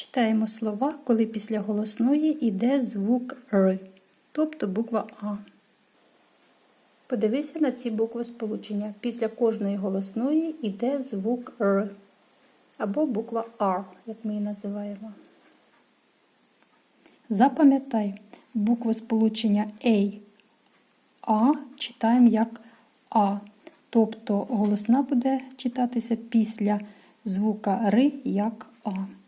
Читаємо слова, коли після голосної йде звук Р, тобто буква А. Подивися на ці букви сполучення. Після кожної голосної йде звук Р або буква R, як ми її називаємо. Запам'ятай букву сполучення A, А читаємо як А. Тобто голосна буде читатися після звука Р як А.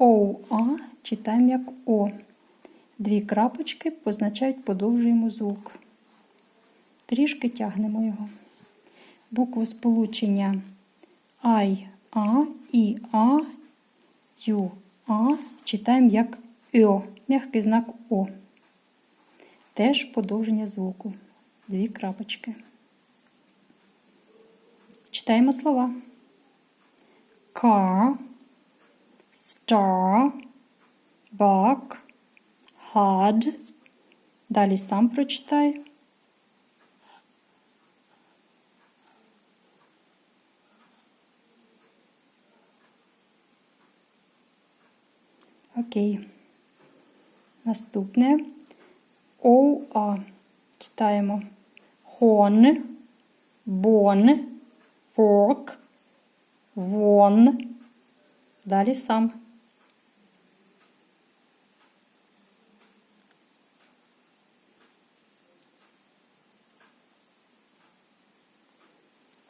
ОА читаємо як О. Дві крапочки позначають подовжуємо звук. Трішки тягнемо його. Букву сполучення I, А, І, А, Ю, А читаємо як О, м'який знак О. Теж подовження звуку. Дві крапочки. Читаємо слова. Car, star, buck, had. Далі сам прочитай. Окей. Наступне ОА. Читаємо хон, бон, форк, вон. Далі сам.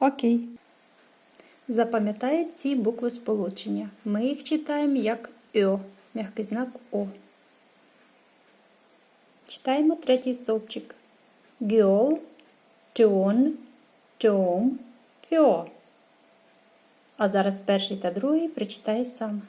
Окей. Запам'ятай ці букви сполучення. Ми їх читаємо як О, м'який знак О. Читаємо третій стовпчик. Гіол, тіон, тіом, фіо. А зараз перший та другий прочитай сам.